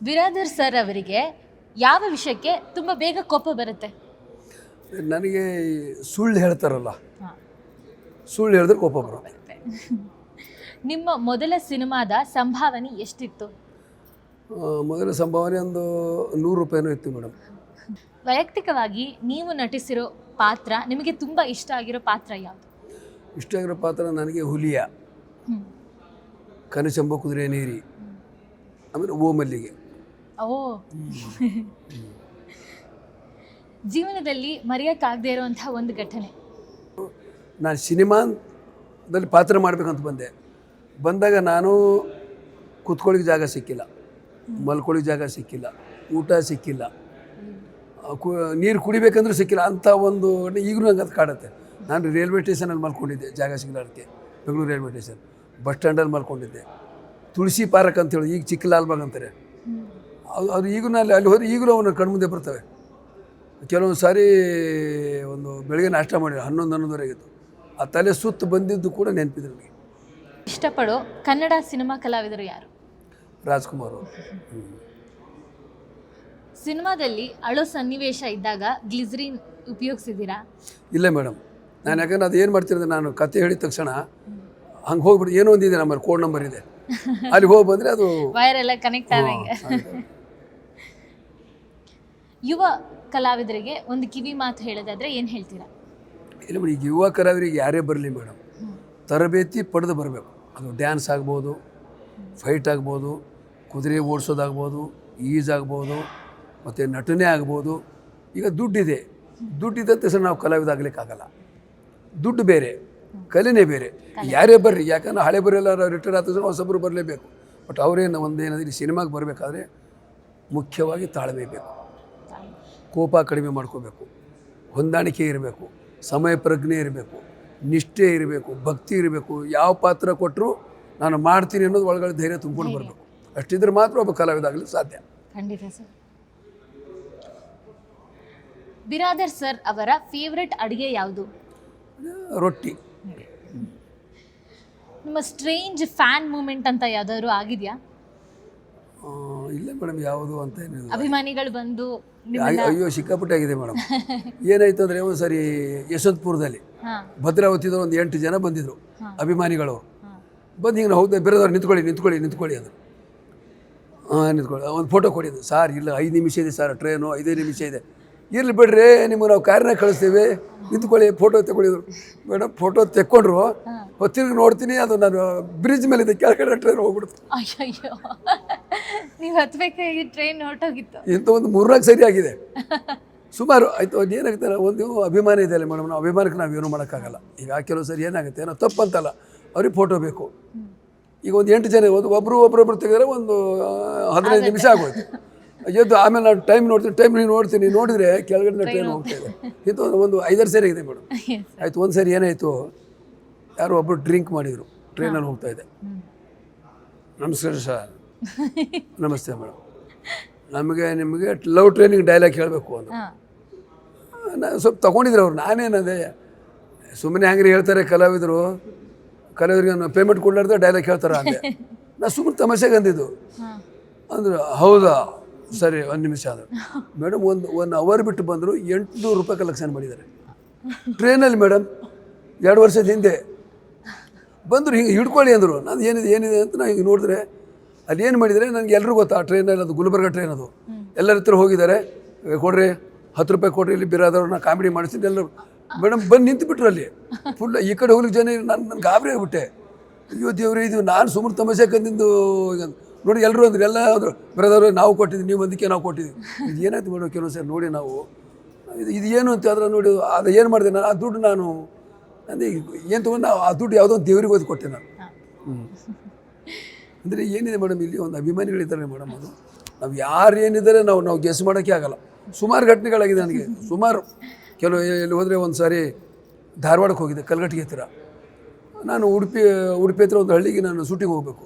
Biradar sir ಅವರಿಗೆ ಯಾವ ವಿಷಯಕ್ಕೆ ತುಂಬ ಬೇಗ ಕೋಪ ಬರುತ್ತೆ? ನನಗೆ ಈ ಸುಳ್ಳು ಹೇಳ್ತಾರಲ್ಲ ಹಾಂ. ಸುಳ್ಳು ಹೇಳಿದ್ರೆ ಕೋಪ ಬರುತ್ತೆ. ನಿಮ್ಮ ಮೊದಲ ಸಿನಿಮಾದ ಸಂಭಾವನೆ ಎಷ್ಟಿತ್ತು? ಆ, ಮೊದಲ ಸಂಭಾವನೆ ಒಂದು ನೂರು ರೂಪಾಯಿನೂ ಇತ್ತು ಮೇಡಮ್. ವೈಯಕ್ತಿಕವಾಗಿ ನೀವು ನಟಿಸಿರೋ ಪಾತ್ರ ನಿಮಗೆ ತುಂಬ ಇಷ್ಟ ಆಗಿರೋ ಪಾತ್ರ ಯಾವುದು? ಇಷ್ಟ ಆಗಿರೋ ಪಾತ್ರ ನನಗೆ ಹುಲಿಯ. ಕನಚಂಬ ಕುದುರೆ ನೀರಿ. ಆಮೇಲೆ ಓ ಮಲ್ಲಿಗೆ ಓ. ಜೀವನದಲ್ಲಿ ಮರೆಯೋಕ್ಕಾಗದೇ ಇರುವಂತಹ ಒಂದು ಘಟನೆ. ನಾನು ಸಿನಿಮಾದಲ್ಲಿ ಪಾತ್ರ ಮಾಡಬೇಕಂತ ಬಂದೆ. ಬಂದಾಗ ನಾನು ಕೂತ್ಕೊಳ್ಳಿಕ್ಕೆ ಜಾಗ ಸಿಕ್ಕಿಲ್ಲ. ಮಲ್ಕೊಳ್ಳಿಕ್ಕೆ ಜಾಗ ಸಿಕ್ಕಿಲ್ಲ. ಊಟ ಸಿಕ್ಕಿಲ್ಲ. ಕು, ನೀರು ಕುಡಿಬೇಕಂದ್ರೂ ಸಿಕ್ಕಿಲ್ಲ. ಅಂಥ ಒಂದು ಈಗಲೂ ನಂಗೆ ಅದು ಕಾಡುತ್ತೆ. ನಾನು ರೈಲ್ವೆ ಸ್ಟೇಷನಲ್ಲಿ ಮಲ್ಕೊಂಡಿದ್ದೆ. ಜಾಗ ಸಿಗಲಾರ್ದಕ್ಕೆ ಬೆಂಗಳೂರು ರೈಲ್ವೆ ಸ್ಟೇಷನ್. ಬಸ್ ಸ್ಟ್ಯಾಂಡಲ್ಲಿ ಮಲ್ಕೊಂಡಿದ್ದೆ. ತುಳಸಿ ಪಾರಕ್ ಅಂತೇಳಿ ಈಗ ಚಿಕ್ಕ ಲಾಲ್ಬಾಗ್ ಅಂತಾರೆ. ಅದು ಈಗಲೂ ಅಲ್ಲಿ ಅಲ್ಲಿ ಹೋದ್ರೆ ಈಗಲೂ ಅವನ ಕಣ್ಮುಂದೆ ಬರ್ತವೆ. ಕೆಲವೊಂದು ಸಾರಿ ಒಂದು ಬೆಳಗ್ಗೆ ನಾಷ್ಟ ಮಾಡಿ ಹನ್ನೊಂದು ಹನ್ನೊಂದುವರೆಗಿತ್ತು ಆ ತಲೆ ಸುತ್ತು ಬಂದಿದ್ದು ಕೂಡ ನೆನಪಿದೆ ನನಗೆ. ಇಷ್ಟಪಡೋ ಕನ್ನಡ ಸಿನಿಮಾ ಕಲಾವಿದರು ಯಾರು? ರಾಜ್ಕುಮಾರ್ ಅವರು. ಸಿನಿಮಾದಲ್ಲಿ ಅಳೋ ಸನ್ನಿವೇಶ ಇದ್ದಾಗ ಗ್ಲಿಸರಿನ್ ಉಪಯೋಗಿಸಿದ್ದೀರಾ? ಇಲ್ಲ ಮೇಡಮ್. ನಾನು ಯಾಕಂದ್ರೆ ಅದು ಏನು ಮಾಡ್ತಿರೋದು ನಾನು ಕತೆ ಹೇಳಿದ ತಕ್ಷಣ ಹಂಗೆ ಹೋಗ್ಬಿಟ್ಟು ಏನೋ ಒಂದಿದೆ ನಮ್ಮಲ್ಲಿ ಕೋಡ್ ನಂಬರ್ ಇದೆ. ಅಲ್ಲಿ ಹೋಗಿ ಬಂದರೆ ಅದು ವೈರ್ ಎಲ್ಲ ಕನೆಕ್ಟ್ ಆಗಿ. ಯುವ ಕಲಾವಿದರಿಗೆ ಒಂದು ಕಿವಿ ಮಾತು ಹೇಳೋದಾದ್ರೆ ಏನು ಹೇಳ್ತೀರಾ? ಇಲ್ಲ ಮೇಡಮ್ ಈಗ ಯುವ ಕಲಾವಿದರಿಗೆ ಯಾರೇ ಬರಲಿ ಮೇಡಮ್ ತರಬೇತಿ ಪಡೆದು ಬರಬೇಕು. ಅದು ಡ್ಯಾನ್ಸ್ ಆಗ್ಬೋದು ಫೈಟ್ ಆಗ್ಬೋದು ಕುದುರೆ ಓಡಿಸೋದಾಗ್ಬೋದು ಈಜಾಗ್ಬೋದು ಮತ್ತು ನಟನೆ ಆಗ್ಬೋದು. ಈಗ ದುಡ್ಡಿದೆ. ದುಡ್ಡಿದ್ದಂತೆ ಸಹ ನಾವು ಕಲಾವಿದ ಆಗಲಿಕ್ಕಾಗಲ್ಲ. ದುಡ್ಡು ಬೇರೆ ಕಲೆನೇ ಬೇರೆ. ಯಾರೇ ಬರ್ರಿ ಯಾಕಂದ್ರೆ ಹಳೆ ಬರೆಲ್ಲ ರಿಟೈರ್ ಆದ ಹೊಸಬ್ರು ಬರಲೇಬೇಕು. ಬಟ್ ಅವರೇನು ಒಂದೇನಾದ್ರೆ ಸಿನಿಮಾಗೆ ಬರಬೇಕಾದ್ರೆ ಮುಖ್ಯವಾಗಿ ತಾಳ್ಮೆ ಬೇಕು. ಕೋಪ ಕಡಿಮೆ ಮಾಡ್ಕೋಬೇಕು. ಹೊಂದಾಣಿಕೆ ಇರಬೇಕು. ಸಮಯ ಪ್ರಜ್ಞೆ ಇರಬೇಕು. ನಿಷ್ಠೆ ಇರಬೇಕು. ಭಕ್ತಿ ಇರಬೇಕು. ಯಾವ ಪಾತ್ರ ಕೊಟ್ಟರು ನಾನು ಮಾಡ್ತೀನಿ ಅನ್ನೋದು ಒಳಗಡೆ ಧೈರ್ಯ ತುಂಬಿಕೊಂಡು ಬರಬೇಕು. ಅಷ್ಟಿದ್ರೆ ಮಾತ್ರ ಒಬ್ಬ ಕಲಾವಿದ ಸಾಧ್ಯ. ಖಂಡಿತ ಸರ್. ಬಿರಾದರ್ ಸರ್ ಅವರ ಫೇವ್ರೆಟ್ ಅಡುಗೆ ಯಾವುದು? ರೊಟ್ಟಿ. ನಿಮ್ಮ ಸ್ಟ್ರೇಂಜ್ ಫ್ಯಾನ್ ಮೂಮೆಂಟ್ ಅಂತ ಯಾವ್ದಾದ್ರು ಆಗಿದೆಯಾ? ಇಲ್ಲ ಮೇಡಮ್ ಯಾವುದು ಅಂತ ಏನಿಲ್ಲ. ಅಭಿಮಾನಿಗಳು ಬಂದು ಅಯ್ಯೋ- ಸಿಕ್ಕಾಪಟ್ಟೆ ಆಗಿದೆ ಮೇಡಮ್. ಏನಾಯ್ತು ಅಂದರೆ ಒಂದು ಸರಿ ಯಶವಂತಪುರದಲ್ಲಿ ಹಾ. ಒಂದು ಎಂಟು ಜನ ಬಂದಿದ್ರು ಹಾ. ಅಭಿಮಾನಿಗಳು. ಹಾ. ಬಂದು ಹಿಂಗೆ ಹೌದು ಬೇರೆದವ್ರು ನಿಂತ್ಕೊಳ್ಳಿ ನಿಂತ್ಕೊಳ್ಳಿ ನಿಂತ್ಕೊಳ್ಳಿ ಅದು ಹಾಂ ನಿಂತ್ಕೊಳ್ಳಿ. ಒಂದು ಫೋಟೋ ಕೊಡಿದ್ದು ಸಾರ್ ಇಲ್ಲ ಐದು ನಿಮಿಷ ಇದೆ ಸರ್ ಟ್ರೈನು ಐದೇ ನಿಮಿಷ ಇದೆ. ಇರಲಿ ಬಿಡ್ರಿ ನಿಮ್ಗೆ ನಾವು ಕಾರ್ನಾಗ ಕಳಿಸ್ತೀವಿ. ನಿಂತ್ಕೊಳ್ಳಿ ಫೋಟೋ ತಗೊಳ್ಳಿದ್ರು ಮೇಡಮ್ ಫೋಟೋ ತೆಕ್ಕೊಂಡ್ರು. ಹೊತ್ತಿರ್ಗಿ ನೋಡ್ತೀನಿ ಅದು ನಾನು ಬ್ರಿಡ್ಜ್ ಮೇಲೆ ಇದೆ ಕೆಳಗಡೆ ಟ್ರೈನ್ ಹೋಗ್ಬಿಡ್ತು ಅಯ್ಯಯ್ಯೋ. ನೀವು ಹತ್ಬೇಕಾಗಿ ಟ್ರೈನ್ ಹೊರಟೋಗಿತ್ತು. ಇಂಥ ಒಂದು ಮೂರ್ನಾಲ್ಕು ಸರಿ ಆಗಿದೆ. ಸುಮಾರು ಆಯಿತು ಅದು ಏನಾಗ್ತಾರೆ ಒಂದು ಅಭಿಮಾನ ಇದೆ ಅಲ್ಲ ಮೇಡಮ್. ನಾವು ಅಭಿಮಾನಕ್ಕೆ ನಾವು ಏನು ಮಾಡೋಕ್ಕಾಗಲ್ಲ. ಈಗ ಕೆಲವು ಸರಿ ಏನಾಗುತ್ತೆ ಏನೋ ತಪ್ಪಂತಲ್ಲ ಅವ್ರಿಗೆ ಫೋಟೋ ಬೇಕು. ಈಗ ಒಂದು ಎಂಟು ಜನ ಒಂದು ಒಬ್ಬರು ಒಬ್ಬರೊಬ್ಬರು ತೆಗೆದ್ರೆ ಒಂದು ಹದಿನೈದು ನಿಮಿಷ ಆಗೋಯ್ತು. ಎದ್ದು ಆಮೇಲೆ ನಾನು ಟೈಮ್ ನೋಡ್ತೀನಿ ಟೈಮ್ ನೀವು ನೋಡ್ತೀನಿ ನೋಡಿದರೆ ಕೆಳಗಡೆ ಟ್ರೈನ್ ಹೋಗ್ತಾ ಇದೆ. ಇದು. ಒಂದು ಐದಾರು ಸರಿ ಆಗಿದೆ ಮೇಡಮ್. ಆಯಿತು ಒಂದು ಸರಿ ಏನಾಯಿತು ಯಾರೋ ಒಬ್ಬರು ಡ್ರಿಂಕ್ ಮಾಡಿದರು ಟ್ರೈನಲ್ಲಿ ಹೋಗ್ತಾ ಇದೆ. ನಮಸ್ಕಾರ ಸರ್. ನಮಸ್ತೆ ಮೇಡಮ್. ನಮಗೆ ನಿಮಗೆ ಲವ್ ಟ್ರೈನಿಂಗ್ ಡೈಲಾಗ್ ಹೇಳಬೇಕು ಅಂತ ನಾನು ಸ್ವಲ್ಪ ತೊಗೊಂಡಿದ್ರು ಅವ್ರು. ನಾನೇನದೆ ಸುಮ್ಮನೆ ಹಂಗ್ರಿ ಹೇಳ್ತಾರೆ ಕಲಾವಿದರು. ಕಲಾವಿದರಿಗೆ ನಾನು ಪೇಮೆಂಟ್ ಕೊಡ್ಲಾರ್ದೆ ಡೈಲಾಗ್ ಹೇಳ್ತಾರೆ ಅಂದೆ. ನಾನು ಸುಮ್ಮನೆ ತಮಾಷೆಗೆ ಅಂದಿದ್ದು ಅಂದ್ರೆ ಹೌದಾ? ಸರಿ ಒಂದು ನಿಮಿಷ ಆದರು. ಮೇಡಮ್ ಒಂದು ಒನ್ ಅವರ್ ಬಿಟ್ಟು ಬಂದರು ಎಂಟುನೂರು ರೂಪಾಯಿ ಕಲೆಕ್ಷನ್ ಮಾಡಿದ್ದಾರೆ. ಟ್ರೈನಲ್ಲಿ ಮೇಡಮ್ ಎರಡು ವರ್ಷದ ಹಿಂದೆ. ಬಂದರು ಹಿಂಗೆ ಹಿಡ್ಕೊಳ್ಳಿ ಅಂದರು. ನಾನು ಏನಿದೆ ಏನಿದೆ ಅಂತ ನಾನು ಹಿಂಗೆ ನೋಡಿದ್ರೆ ಅಲ್ಲಿ ಏನು ಮಾಡಿದರೆ ನನಗೆ ಎಲ್ಲರೂ ಗೊತ್ತು ಆ ಟ್ರೈನಲ್ಲಿ ಅದು ಗುಲ್ಬರ್ಗ ಟ್ರೈನ್ ಅದು. ಎಲ್ಲರ ಹತ್ರ ಹೋಗಿದ್ದಾರೆ. ಕೊಡ್ರಿ ಹತ್ತು ರೂಪಾಯಿ ಕೊಡ್ರಿ ಇಲ್ಲಿ ಬಿರಾದವ್ರು ನಾನು ಕಾಮಿಡಿ ಮಾಡಿಸಿದ್ದು ಎಲ್ಲರೂ ಮೇಡಮ್ ಬಂದು ನಿಂತುಬಿಟ್ರು ಅಲ್ಲಿ. ಫುಲ್ ಈ ಕಡೆ ಹೋಗ್ಲಿಕ್ಕೆ ಜನ ನಾನು ನಾನು ಗಾಬರಿ ಆಗಿಬಿಟ್ಟೆ. ಅಯ್ಯೋ ದೇವ್ರಿ ಇದು ನಾನು ಸುಮ್ಮನೆ ತಮಾಷೆ ಕಂದಿಂದು ನೋಡಿ ಎಲ್ಲರೂ ಅಂದ್ರೆ ಎಲ್ಲ ಅಂದರು ಬ್ರದರ್ ನಾವು ಕೊಟ್ಟಿದ್ವಿ ನೀವು ಬಂದಕ್ಕೆ ನಾವು ಕೊಟ್ಟಿದ್ದೀವಿ. ಇದು ಏನಾಯ್ತು ಮೇಡಮ್ ಕೆಲವು ಸರಿ ನೋಡಿ ನಾವು. ಇದು ಇದು ಏನು ಅಂತ ಆದ್ರೆ ನೋಡಿ ಅದು ಏನು ಮಾಡಿದೆ ನಾನು ಆ ದುಡ್ಡು ನಾನು ಅಂದರೆ ಏನು ತೊಗೊಂಡು ನಾವು ಆ ದುಡ್ಡು ಯಾವುದೋ ಒಂದು ದೇವ್ರಿಗೆ ಓದಿ ಕೊಟ್ಟೆ ನಾನು. ಹ್ಞೂ ಅಂದರೆ ಏನಿದೆ ಮೇಡಮ್ ಇಲ್ಲಿ ಒಂದು ಅಭಿಮಾನಿಗಳಿದ್ದಾರೆ ಮೇಡಮ್ ಅದು. ನಾವು ಯಾರು ಏನಿದ್ದಾರೆ ನಾವು ನಾವು ಗೆಸ್ ಮಾಡೋಕ್ಕೆ ಆಗಲ್ಲ. ಸುಮಾರು ಘಟನೆಗಳಾಗಿದೆ ನನಗೆ. ಸುಮಾರು. ಕೆಲವು ಎಲ್ಲಿ ಹೋದರೆ ಒಂದು ಸಾರಿ ಧಾರವಾಡಕ್ಕೆ ಹೋಗಿದ್ದೆ ಕಲ್ಗಟ್ಟಿಗೆ ಹತ್ತಿರ. ನಾನು ಉಡುಪಿ ಉಡುಪಿ ಹತ್ರ ಒಂದು ಹಳ್ಳಿಗೆ ನಾನು ಶೂಟಿಂಗ್ ಹೋಗಬೇಕು.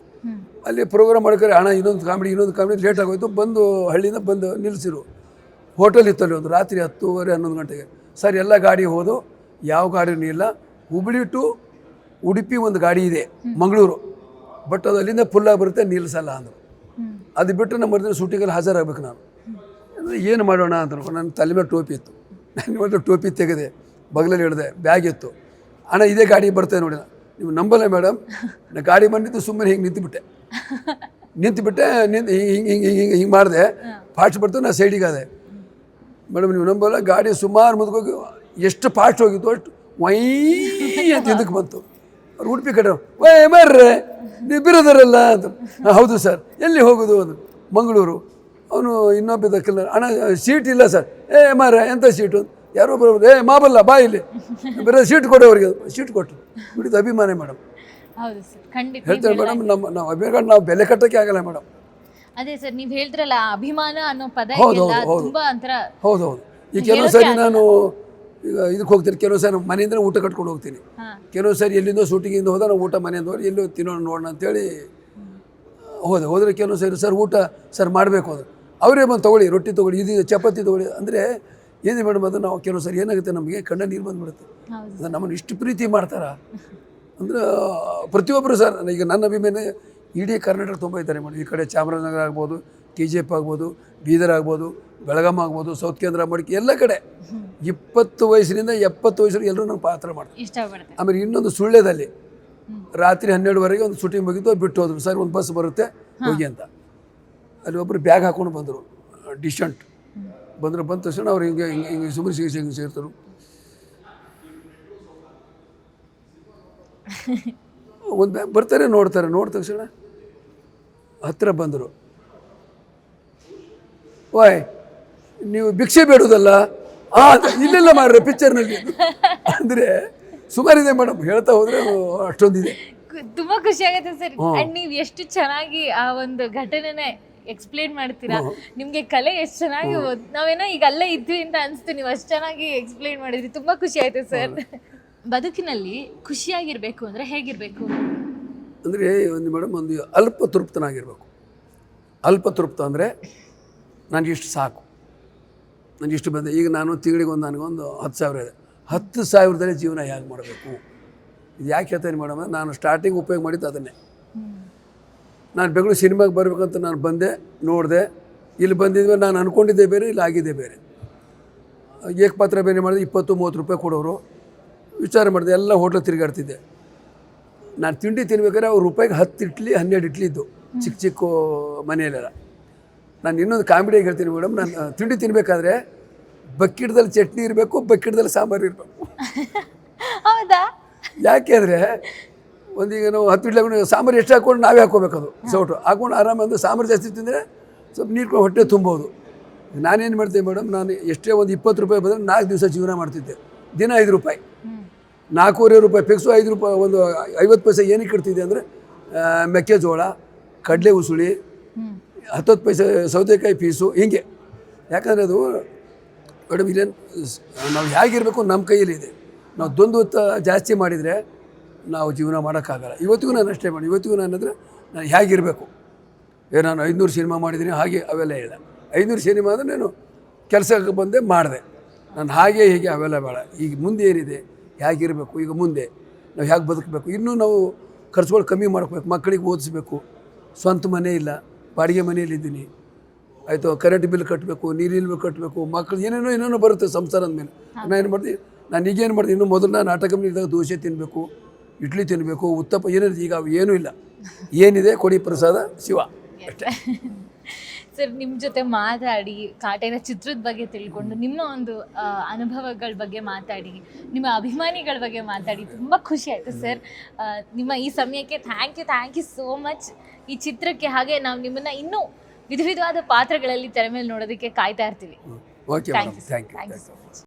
ಅಲ್ಲಿ ಪ್ರೋಗ್ರಾಮ್ ಮಾಡ್ಕೊಂಡ್ರೆ ಹಣ ಇನ್ನೊಂದು ಕಾಮಿಡಿ ಇನ್ನೊಂದು ಕಾಮಿಡಿ ಲೇಟ್ ಆಗೋಯ್ತು. ಬಂದು ಹಳ್ಳಿಯಿಂದ ಬಂದು ನಿಲ್ಲಿಸಿರು ಹೋಟೆಲ್ ಇತ್ತಲ್ಲಿ ಒಂದು ರಾತ್ರಿ ಹತ್ತೂವರೆ ಹನ್ನೊಂದು ಗಂಟೆಗೆ. ಸರ್ ಎಲ್ಲ ಗಾಡಿ ಹೋದು. ಯಾವ ಗಾಡಿನೂ ಇಲ್ಲ. ಹುಬ್ಳಿ ಟು ಉಡುಪಿ ಒಂದು ಗಾಡಿ ಇದೆ ಮಂಗಳೂರು. ಬಟ್ ಅದು ಅಲ್ಲಿಂದ ಫುಲ್ಲಾಗಿ ಬರುತ್ತೆ ನಿಲ್ಲಿಸಲ್ಲ ಅಂದರು. ಅದು ಬಿಟ್ಟು ನಮ್ಮ ಮರುದಿನ ಶೂಟಿಂಗಲ್ಲಿ ಹಾಜರಾಗಬೇಕು ನಾನು. ಏನು ಮಾಡೋಣ ಅಂತ ನನ್ನ ತಲೆ ಮೇಲೆ ಟೋಪಿ ಇತ್ತು. ನಾನು ಟೋಪಿ ತೆಗೆದೆ, ಬಗಲಲ್ಲಿ ಹಿಡ್ದೆ ಬ್ಯಾಗ್ ಇತ್ತು. ಅಣ್ಣ, ಇದೇ ಗಾಡಿ ಬರ್ತದೆ ನೋಡಿ ನೀವು ನಂಬಲ್ಲ ಮೇಡಮ್ ನಾನು ಗಾಡಿ ಬಂದಿದ್ದು ಸುಮ್ಮನೆ ಹಿಂಗೆ ನಿಂತುಬಿಟ್ಟೆ. ನಿಂತುಬಿಟ್ಟೆ, ನಿಂತು ಹಿಂಗೆ ಹಿಂಗೆ ಹಿಂಗೆ ಹಿಂಗೆ ಮಾಡಿದೆ. ಫಾಸ್ಟ್ ಬರ್ತು ನಾನು ಸೈಡಿಗೆ ಅದೇ ಮೇಡಮ್ ನೀವು ನಂಬಲ್ಲ, ಗಾಡಿ ಸುಮಾರು ಮುದ್ಕೋಗಿ ಎಷ್ಟು ಫಾಸ್ಟ್ ಹೋಗಿತ್ತು ಅಷ್ಟು ವೈ ಅಂತ ಇದಕ್ಕೆ ಬಂತು. ಅವ್ರು ಉಡುಪಿ ಕಡೆ, ವೈ ಮರ್ರೆ ಬಿರೋದರಲ್ಲ ಅಂತ "ಹಾ, ಹೌದು ಸರ್. ಎಲ್ಲಿ ಹೋಗೋದು ಅದು? ಮಂಗಳೂರು. ಅವನು ಇನ್ನೊಬ್ಬ ದಕ್ಕಲ್ಲ ಅಣ್ಣ ಸೀಟ್ ಇಲ್ಲ ಸರ್. ಏ ಮಾರ ಎಂಥ ಸೀಟು? ಯಾರೋ ಬರೋದು ಏ ಮಾಬಲ್ಲ ಬಾ ಇಲ್ಲಿ. ಬೇರೆ ಸೀಟ್ ಕೊಡು ಅವರಿಗೆ. ಸೀಟ್ ಕೊಟ್ಟರು ಬಿಡಿದ ಅಭಿಮಾನ ಮೇಡಮ್. ಹೌದು ಸರ್. ಖಂಡಿತ ಹೇಳ್ತಾರೆ ಮೇಡಮ್ ನಮ್ಮ ನಾವು ಅಭಿಮಾನ ನಾವು ಬೆಲೆ ಕಟ್ಟೋಕ್ಕೆ ಆಗಲ್ಲ ಮೇಡಮ್. ಅದೇ ಸರ್ ನೀವು ಹೇಳ್ತಿರಲ್ಲ ಅಭಿಮಾನ ಅನ್ನೋ ಪದ ಹೌದು, ಹೌದು, ಹೌದು. ಹೌದು ಹೌದು. ಈ ಕೆಲವು ಸರಿ ನಾನು ಈಗ ಇದಕ್ಕೆ ಹೋಗ್ತೀನಿ. ಕೆಲವು ಸಾರಿ ಮನೆಯಿಂದ ಊಟ ಕಟ್ಕೊಂಡು ಹೋಗ್ತೀನಿ. ಕೆಲವು ಸರಿ ಎಲ್ಲಿಂದ ಶೂಟಿಂಗಿಂದ ಹೋದ ನಾವು ಊಟ ಮನೆಯಿಂದ ಹೋದ್ರೆ ಎಲ್ಲೋ ತಿನ್ನೋಣ ನೋಡೋಣ ಅಂತೇಳಿ ಹೋದೆ. ಹೋದರೆ ಕೆಲವು ಸರಿ ಸರ್ ಊಟ ಸರ್ ಮಾಡಬೇಕು ಅದು. ಅವರೇ ಬಂದು ತೊಗೊಳ್ಳಿ ರೊಟ್ಟಿ ತೊಗೊಳ್ಳಿ ಇದು ಚಪಾತಿ ತೊಗೊಳ್ಳಿ. ಅಂದರೆ ಏನು ಮೇಡಮ್ ಅದು ನಾವು ಕೆಲವು ಸಾರಿ ಏನಾಗುತ್ತೆ ನಮಗೆ ಕಣ್ಣ ನೀರು ಬಂದುಬಿಡುತ್ತೆ. ಅದು ನಮ್ಮನ್ನು ಇಷ್ಟು ಪ್ರೀತಿ ಮಾಡ್ತಾರ? ಅಂದ್ರೆ ಪ್ರತಿಯೊಬ್ಬರು ಸರ್ ಈಗ ನನ್ನ ಅಭಿಮಾನ ಇಡೀ ಕರ್ನಾಟಕ ತುಂಬ ಇದ್ದಾರೆ ಮೇಡಮ್ ಈ ಕಡೆ ಚಾಮರಾಜನಗರ ಆಗ್ಬೋದು ಕೆ ಜಿ ಎಫ್ ಆಗ್ಬೋದು ಬೀದರ್ ಆಗ್ಬೋದು ಬೆಳಗಾಂ ಆಗ್ಬೋದು ಸೌತ್ ಕೇಂದ್ರ ಮಡಿಕೆ ಎಲ್ಲ ಕಡೆ. ಇಪ್ಪತ್ತು ವಯಸ್ಸಿನಿಂದ ಎಪ್ಪತ್ತು ವಯಸ್ಸಿನ ಎಲ್ಲರೂ ನಾವು ಪಾತ್ರ ಮಾಡ್ತಾರೆ. ಇಷ್ಟಪಡ್ತೇನೆ. ಆಮೇಲೆ ಇನ್ನೊಂದು ಸುಳ್ಳ್ಯದಲ್ಲಿ ರಾತ್ರಿ ಹನ್ನೆರಡುವರೆಗೆ ಒಂದು ಶೂಟಿಂಗ್ ಮುಗಿದು ಬಿಟ್ಟು ಹೋದ್ರು. ಸರ್ ಒಂದು ಬಸ್ ಬರುತ್ತೆ ಹೋಗಿ ಅಂತ. ಅಲ್ಲಿ ಒಬ್ಬರು ಬ್ಯಾಗ್ ಹಾಕೊಂಡು ಬಂದರು ಡಿಶಂಟ್. ಬಂದರು ಬಂದ ತಕ್ಷಣ ಅವ್ರು ಹಿಂಗೆ ಹಿಂಗೆ ಹಿಂಗೆ ಸುಮ್ಮನೆ ಸಿಗಿ ಸಿಗಿ ಸೇರ್ತಾರೆ ಒಂದು ಬ್ಯಾಗ್ ಬರ್ತಾರೆ ನೋಡ್ತಾರೆ. ನೋಡಿದ ತಕ್ಷಣ ಹತ್ತಿರ ಬಂದರು. ವಾಯ್ ನೀವು ಭಿಕ್ಷೆ ಬೇಡುವುದಲ್ಲ ಆ ಇಲ್ಲೆಲ್ಲ ಮಾಡ್ರೆ ಪಿಕ್ಚರ್ನಲ್ಲಿ ಅಂದರೆ ಸುಮಾರಿದೆ ಮೇಡಮ್ ಹೇಳ್ತಾ ಹೋದರೆ ಅಷ್ಟೊಂದಿದೆ. ತುಂಬಾ ಖುಷಿ ಆಗುತ್ತೆ ಸರ್ ಅಂಡ್ ನೀವು ಎಷ್ಟು ಚೆನ್ನಾಗಿ ಆ ಒಂದು ಘಟನೆನೇ ಎಕ್ಸ್ಪ್ಲೇನ್ ಮಾಡ್ತೀರಾ? ನಿಮಗೆ ಕಲೆ ಎಷ್ಟು ಚೆನ್ನಾಗಿ ಓದ್- ನಾವೇನೋ ಈಗ ಅಲ್ಲೇ ಇದ್ವಿ ಅಂತ ಅನಿಸ್ತು ನೀವು ಅಷ್ಟು ಚೆನ್ನಾಗಿ ಎಕ್ಸ್ಪ್ಲೇನ್ ಮಾಡಿದ್ರಿ. ತುಂಬಾ ಖುಷಿ ಆಯ್ತು ಸರ್ ಬದುಕಿನಲ್ಲಿ ಖುಷಿಯಾಗಿರ್ಬೇಕು ಅಂದ್ರೆ ಹೇಗಿರಬೇಕು? ಅಂದರೆ ಒಂದು ಮೇಡಮ್ ಒಂದು ಅಲ್ಪ ತೃಪ್ತನಾಗಿರ್ಬೇಕು ಅಲ್ಪ ತೃಪ್ತ ಅಂದರೆ ನನಗೆ ಇಷ್ಟು ಸಾಕು. ನನಗೆ ಇಷ್ಟು ಬಂದೆ. ಈಗ ನಾನು ತಿಂಗಳಿಗೆ ಒಂದು ನನಗೊಂದು ಹತ್ತು ಸಾವಿರ ಇದೆ. ಹತ್ತು ಸಾವಿರದಲ್ಲಿ ಜೀವನ ಹೇಗೆ ಮಾಡಬೇಕು? ಇದು ಯಾಕೆ ಹೇಳ್ತೇನೆ ಮೇಡಮ್ ನಾನು ಸ್ಟಾರ್ಟಿಂಗ್ ಉಪಯೋಗ ಮಾಡಿದ್ದು ಅದನ್ನೇ. ನಾನು ಬೆಂಗಳೂರು ಸಿನಿಮಾಗೆ ಬರಬೇಕಂತ ನಾನು ಬಂದೆ ನೋಡಿದೆ. ಇಲ್ಲಿ ಬಂದಿದ್ಮೇಲೆ ನಾನು ಅಂದ್ಕೊಂಡಿದ್ದೆ ಬೇರೆ ಇಲ್ಲಿ ಆಗಿದೆ ಬೇರೆ. ಏಕಪಾತ್ರ ಬೇರೆ ಮಾಡಿದೆ ಇಪ್ಪತ್ತು ಮೂವತ್ತು ರೂಪಾಯಿ ಕೊಡೋರು. ವಿಚಾರ ಮಾಡಿದೆ ಎಲ್ಲ ಹೋಟ್ಲ್ ತಿರುಗಾಡ್ತಿದ್ದೆ. ನಾನು ತಿಂಡಿ ತಿನ್ಬೇಕಾದ್ರೆ ಅವ್ರು ರೂಪಾಯಿಗೆ ಹತ್ತು ಇಟ್ಲಿ ಹನ್ನೆರಡು ಇಡ್ಲಿ ಇದ್ದು. ಚಿಕ್ಕ ಚಿಕ್ಕ ಮನೆಯಲ್ಲೆಲ್ಲ. ನಾನು ಇನ್ನೊಂದು ಕಾಮಿಡಿಯಾಗಿ ಹೇಳ್ತೀನಿ ಮೇಡಮ್. ನಾನು ತಿಂಡಿ ತಿನ್ನಬೇಕಾದ್ರೆ ಬಕ್ಕಿಡದಲ್ಲಿ ಚಟ್ನಿ ಇರಬೇಕು ಬಕ್ಕಿಡದಲ್ಲಿ ಸಾಂಬಾರು ಇರಬೇಕು. ಹೌದಾ? ಯಾಕೆ ಅಂದರೆ ಒಂದೀಗ ನಾವು ಹತ್ತು ಇಡ್ಲಿ ಸಾಂಬಾರು ಎಷ್ಟು ಹಾಕೊಂಡು ನಾವೇ ಹಾಕೋಬೇಕು ಅದು ಸೌಟು. ಹಾಕೊಂಡು ಆರಾಮಂದು ಸಾಂಬಾರು ಜಾಸ್ತಿ ತಿಂದರೆ ಸ್ವಲ್ಪ ನೀರು ಹೊಟ್ಟೆ ತುಂಬೋದು. ನಾನೇನು ಮಾಡ್ತೀನಿ ಮೇಡಮ್ ನಾನು ಎಷ್ಟೇ ಒಂದು ಇಪ್ಪತ್ತು ರೂಪಾಯಿ ಬಂದರೆ ನಾಲ್ಕು ದಿವಸ ಜೀವನ ಮಾಡ್ತಿದ್ದೆ. ದಿನ ಐದು ರೂಪಾಯಿ. ನಾಲ್ಕೂವರೆ ರೂಪಾಯಿ ಫಿಕ್ಸು ಐದು ರೂಪಾಯಿ ಒಂದು ಐವತ್ತು ಪೈಸೆ ಏನಕ್ಕೆ ಇಡ್ತಿದ್ದೆ ಅಂದರೆ ಮೆಕ್ಕೆಜೋಳ ಕಡಲೆ ಉಸುಳಿ ಹತ್ತತ್ತು ಪೈಸೆ ಸೌತೆಕಾಯಿ ಪೀಸು ಹೀಗೆ. ಯಾಕಂದರೆ ಅದು ಮೇಡಮ್ ಇಲ್ಲೇನು ನಾವು ಹೇಗಿರಬೇಕು ನಮ್ಮ ಕೈಯಲ್ಲಿದೆ ನಾವು ದ್ವಂದ್ವ ಜಾಸ್ತಿ ಮಾಡಿದರೆ ನಾವು ಜೀವನ ಮಾಡೋಕ್ಕಾಗಲ್ಲ. ಇವತ್ತಿಗೂ ನಾನು ಅಷ್ಟೇ ಮಾಡಿ, ಇವತ್ತಿಗೂ ನಾನು ಅಂದರೆ ನಾನು ಹೇಗಿರಬೇಕು. ಏ, ನಾನು ಐದುನೂರು ಸಿನಿಮಾ ಮಾಡಿದ್ದೀನಿ, ಹಾಗೆ ಅವೆಲ್ಲ ಇಲ್ಲ ಐನೂರು ಸಿನಿಮಾ ಅಂದರೆ ನಾನು ಕೆಲಸಕ್ಕೆ ಬಂದೆ, ಮಾಡಿದೆ. ನಾನು ಹಾಗೆ ಹೀಗೆ ಅವೆಲ್ಲ ಬೇಡ. ಈಗ ಮುಂದೆ ಏನಿದೆ, ಹೇಗಿರಬೇಕು, ಈಗ ಮುಂದೆ ನಾವು ಹೇಗೆ ಬದುಕಬೇಕು. ಇನ್ನೂ ನಾವು ಖರ್ಚುಗಳು ಕಮ್ಮಿ ಮಾಡ್ಕೋಬೇಕು, ಮಕ್ಕಳಿಗೆ ಓದಿಸ್ಬೇಕು. ಸ್ವಂತ ಮನೆ ಇಲ್ಲ. ಬಾಡಿಗೆ ಮನೆಯಲ್ಲಿದ್ದೀನಿ. ಆಯಿತು ಕರೆಂಟ್ ಬಿಲ್ ಕಟ್ಟಬೇಕು ನೀರಿನ ಬಿಲ್ ಕಟ್ಟಬೇಕು ಮಕ್ಕಳು ಏನೇನೋ ಏನೇನೋ ಬರುತ್ತೆ ಸಂಸಾರದ ಮೇಲೆ. ನಾನು ಏನು ಮಾಡ್ತೀನಿ ನಾನು ಈಗೇನು ಮಾಡ್ತೀನಿ ಇನ್ನು ಮೊದಲು ನಾನು ಆಟ ಕಂಪ್ನಿ ಇದ್ದಾಗ ದೋಸೆ ತಿನ್ನಬೇಕು ಇಡ್ಲಿ ತಿನ್ನಬೇಕು ಉತ್ತಪ್ಪ ಏನಿದೆ ಈಗ ಅವು ಏನೂ ಇಲ್ಲ. ಏನಿದೆ ಕೊಡಿ ಪ್ರಸಾದ ಶಿವ. ಅಷ್ಟೇ ಸರ್ ನಿಮ್ಮ ಜೊತೆ ಮಾತಾಡಿ ಕಾಟೇನ ಚಿತ್ರದ ಬಗ್ಗೆ ತಿಳ್ಕೊಂಡು ನಿಮ್ಮ ಒಂದು ಅನುಭವಗಳ ಬಗ್ಗೆ ಮಾತಾಡಿ ನಿಮ್ಮ ಅಭಿಮಾನಿಗಳ ಬಗ್ಗೆ ಮಾತಾಡಿ ತುಂಬ ಖುಷಿ ಆಯಿತು ಸರ್. ನಿಮ್ಮ ಈ ಸಮಯಕ್ಕೆ thank you thank you so much ಈ ಚಿತ್ರಕ್ಕೆ ಹಾಗೆ ನಾವು ನಿಮ್ಮನ್ನ ಇನ್ನೂ ವಿಧ ವಿಧವಾದ ಪಾತ್ರಗಳಲ್ಲಿ ತೆರೆ ಮೇಲೆ ನೋಡೋದಕ್ಕೆ ಕಾಯ್ತಾ ಇರ್ತೀವಿ. Thank you thank you thank you so much